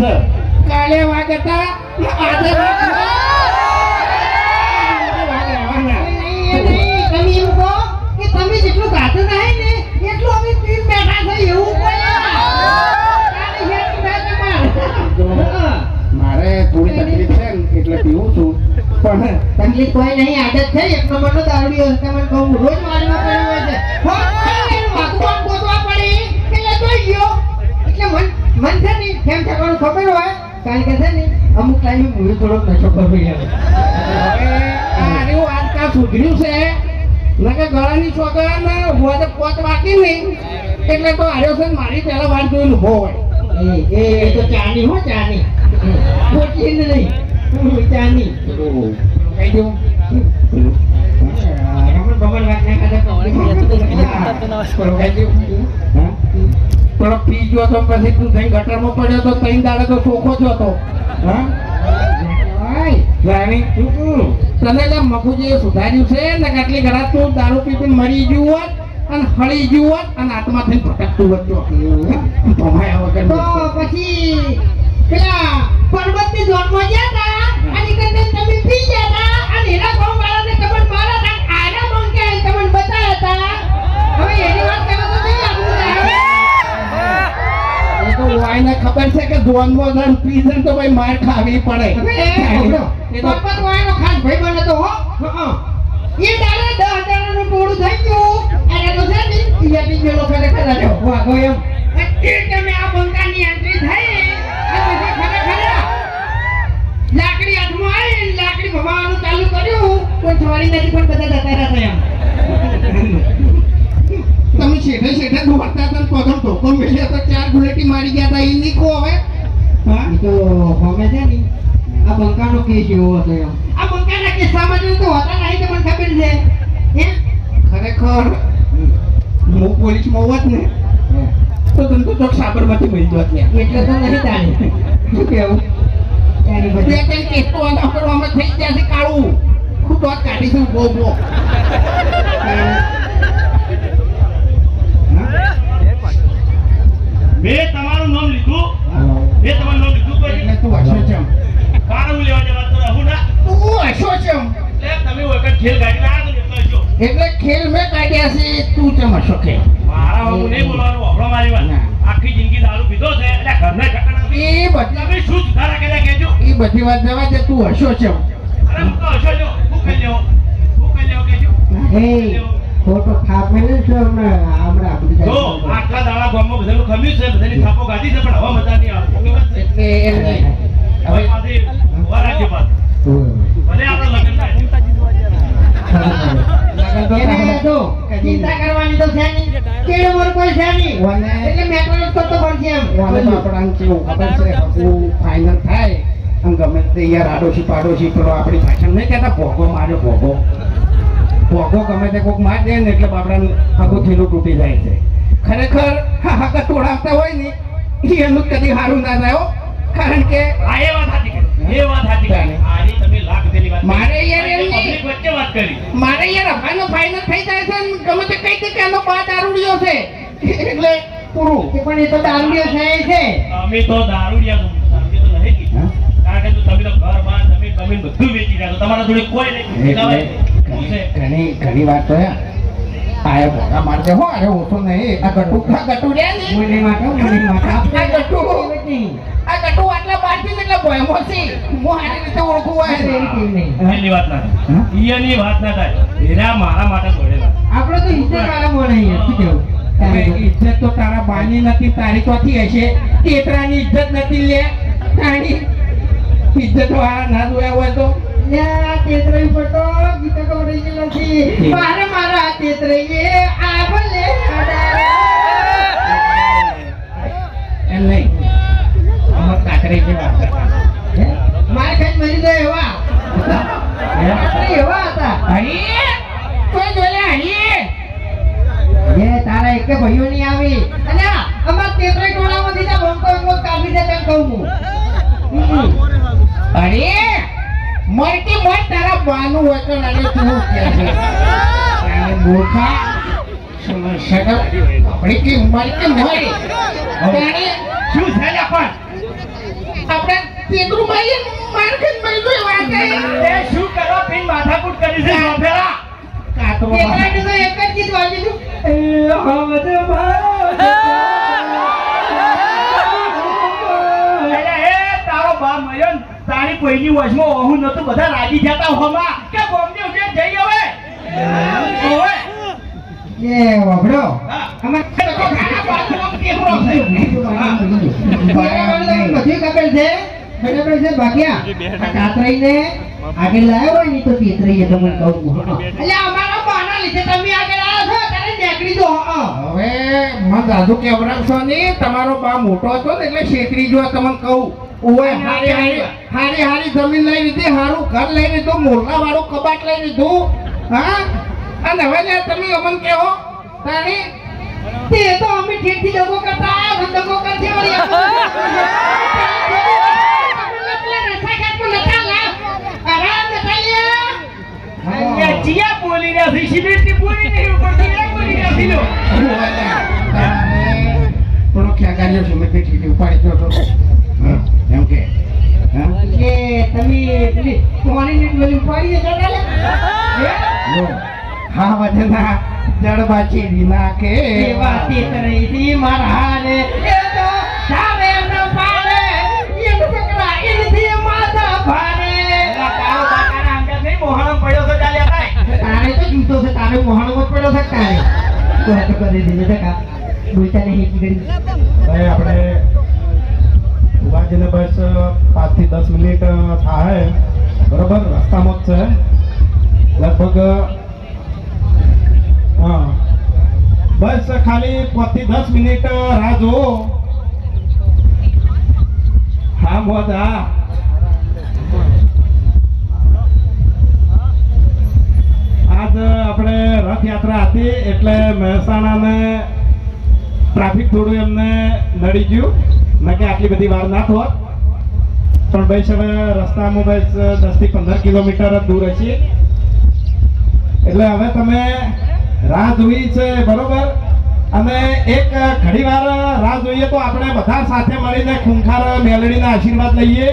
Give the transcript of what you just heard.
છે કાલે વાગતા આજે તમે તમે જેટલું ગાતું થાય ને એટલું અમે પીને બેઠા છે એવું. મારે થોડી તકલીફ છે એટલે પીવું છું. પણ તકલીફ કોઈ નહીં આદત છે એક નંબરનો દારૂડિયો છે તમને કહું રોજ મારવા હવે આ રહ્યું સુધર્યું છે નકે છોકરા પોત વાકી નહીં એટલે તો છે મારી પહેલા વાર જોઈને ઊભો ચાની હો ચાની ચાની કહી દઉં વાત પેલો? પેલો પી ગયો તો પછી તું થઈ ગટરમાં પડ્યો તો ત્રણ દાડે તો ચોખ્ખો જ હતો હા રાણી તને જે મગુજી સુધાર્યું છે ને કેટલી ઘણા તું દારૂ પી મરી ગયું હોત અને હળી ગયું હોત અને આત્મા થઈને ભટકતું હોત જો ભમાયા વગર તો પછી પેલા પર્વતની ગયા હતા અને કદાચ તમે પી ગયા હતા અને એના ગામ વાળાને તમને મારા તા આના મંગે તમને બતાયા હતા હવે એની વાત કરો તો નહીં આપણું એ તો વાઈને ખબર છે કે ધોનમાં પી જાય ને તો ભાઈ માર ખાવી પડે. એ તો પર્વત વાળાનો ખાસ ભાઈ બને તો હો. એ દાડે દસ હજારનું ટોળું થઈ ગયું. અને તો છે ને વાગો એમ. એટલે તમે આ બંકાની એન્ટ્રી થઈ. અને પછી ખરેખર લાકડી હાથમાં આવી લાકડી ભમાવાનું ચાલુ કર્યું. કોઈ છોડી નથી પણ બધા જતા રહ્યા તમે શેઠે શેઠે દોડતા હતા ને પગમ ધોકો મેળ્યા તો ચાર ગુલેટી મારી ગયા હતા. એ નીકો હવે. હા? તો હોમે છે ને. આ બંકાનો કેસ એવો હતો એમ. આ બંકાના કિસ્સામાં જો તો હોતા નહીં તમને ખબર છે. હે? ખરેખર? હું પોલીસમાં હોત ને? તો તને તો ચોક સાબરમતી મળી જોત ને એટલે તો નહીં જાણે શું કહેવું બે ત્રણ કેસ તો આના થઈ ગયા છે કાળું. ખૂબ વાત કાઢીશું બહુ બહુ. એટલે ખેલ મેં કાઢ્યા છે તું ચમ હશો કે? મારા હું નહીં બોલવાનું વાપરો મારી વાત. આખી જિંદગી દારૂ પીધો છે એટલે ઘરને નથી. એ બધી તમે શું સુધારા કર્યા કેજો એ બધી વાત જવા દે તું હશો છે અરે હું તો હશો જો હું કહી લેવો. હું કહી લેવો કેજો ખોટો થાપ છે હમણાં આપણી જો આખા દાડા ગામમાં બધેલું ખમ્યું છે બધાની થાપો ગાધી છે પણ હવે મજા નહીં આવતી છે? એટલે એમ નહીં હવે પાછી ઊભા રાખજો પાછું. ભલે આપણે લગ્ન થાય. લગન તો એને તારા- જો ચિંતા કરવાની તો છે નહીં. કેળે મોર કોઈ છે નહીં. એટલે મેટ્રો જ કરતો પડશે એમ. વાલે તો આપણાને કેવું ખબર છે હું ફાઇનલ થાય. આમ ગમે તે યાર આડોશી પાડોશી પેલો આપણી ભાષા નહીં કહેતા ભોગો મારે ભોગો. ભોગો ગમે તે કોક માર દે ને એટલે બાપડાનું આખું થેલું તૂટી જાય છે. ખરેખર હા હકા તોડાવતા હોય ને એનું કદી સારું ના થાય કારણ કે આ એ વાત હતી. એ વાત હતી કરી. આની તમે લાખ રૂપિયાની વાત મારે યાર પબ્લિક વચ્ચે વાત કરી. મારે યાર હવાનો ફાઇનલ થઈ જાય છે ને ગમે તે કઈ કે આનો બા દારૂડિયો છે. એટલે પૂરું. કે પણ એ તો દારૂડિયો છે છે. અમે તો દારૂડિયા તો- તો નહીં કીધું. કારણ કે તમે તો ઘર બાર જમીન તમે બધું વેચી રહ્યા છો. તમારા જોડે કોઈ નહીં? ઘણી ઘણી વાત તો હે. આયા ભોગા મારતે હો અરે ઓછો નહીં. આ ગટુ આ ગટુ રે ને? મને માટે મને માટે આ ગટુ આ ગટુ આટલા બારથી ને ભોયમો છે. હું સારી રીતે ઓળખું હોય. આપણે નહીં એની વાત ના થાય. હા? વાત ના થાય. એરા મારા માટે બોલેલા આપણે તો ઇજ્જત વાળા અહીંયા શું કેવું ઇજ્જત તો તારા બાની નથી તારી ચોથી હશે? તેતરાની ઇજ્જત નથી લે તારી ઇજ્જત વાળા ના જોયા હોય તો? લ્યા, તેતરાઈ છે. મારે મારા તેતરાઈએ આ ભલે એમ નહીં. અમર કાકરી જે વાત કરતા હે? માર ખાઈ મરી જાય એવા. એવા હતા. હરી કોઈ જોયા હરી એ તારા એક ભાઈઓ નહીં આવી. અને અમાર તેતરાઈ ટોળામાંથી તો બંકો બંકો કાપી દે તેમ કહું હું. અરે મરતી મર તારા બાનું હોય તો નાની તું કે છે. તારે મૂર્ખા સમસ્યા આપણી કે મરતી મર તારે શું છે પણ? આપણે પેટરું મારીએ માર ખાઈને મરી ગયો વાત એ શું કરો? પિન માથાકૂટ કરી છે સોફેરા કાતો એક જ ચીજ વાગી હતું એ હવદ અરે કોઈની વશમાં ઓહું નતું બધા રાજી જતા હોમાં કે બોમ્બે ઉઠે જઈ હવે. હવે. એ વાભડો અમે તો ખાના ટેકરો છે. હા. છે. બરાબર છે? ભાગ્યા કાતરાઈને આગળ લાવ્યો હોય ને તો તેતરાઈએ તમને કહું એટલે અમારા બહાના લીધે તમે આગળ આવ્યા છો ત્યારે નીકળી દો હા હવે મન દાદુ કેવરાવશો નહીં? તમારો બા મોટો હતો ને એટલે છેતરી જો તમને કહું. ઓય હારી હારી હારી હારી જમીન લઈ લીધી હારું ઘર લઈ લીધું મોરલા વાળું કબાટ લઈ લીધું હા? અને હવે ને તમે અમન કેવો તાણી તે તો અમે ઠેઠથી દગો કરતા દગો કરતી વળી ચિયા બોલી રહ્યા છે બોલી નહીં બોલી રહ્યા લો. તારે ઉપાડી હા, એમ કે? કે તમે પેલી પેલી. હા? વજના જડબાચી વિના કે એવા તેતરાઈ થી મારા હાલે. એ તો જાવે ન પાડે. એ માથા ભારે. નહીં, પડ્યો. તારે તો જૂતો છે તારે મોહણ મત પડ્યો છે તારે. તો કરી દીધો છે કા બોલતા નહીં કરી ભાઈ આપણે ઉભાજીને બસ પાંચથી દસ મિનિટ થાય બરોબર? રસ્તામાં જ છે. લગભગ હા. બસ, ખાલી પાંચથી દસ મિનિટ રાહ જુઓ. હા મોત આજ આપણે રથયાત્રા હતી એટલે મહેસાણાને ટ્રાફિક થોડું એમને નડી ગયું. મેં આટલી બધી વાર ના થોત. પણ ભાઈ હવે રસ્તામાં ભાઈ દસથી પંદર કિલોમીટર જ દૂર છીએ એટલે હવે તમે રાહ જોઈ છે, બરોબર? અને એક ઘણી વાર રાહ જોઈએ તો આપણે બધા સાથે મળીને ખૂંખાર મેલડીના આશીર્વાદ લઈએ.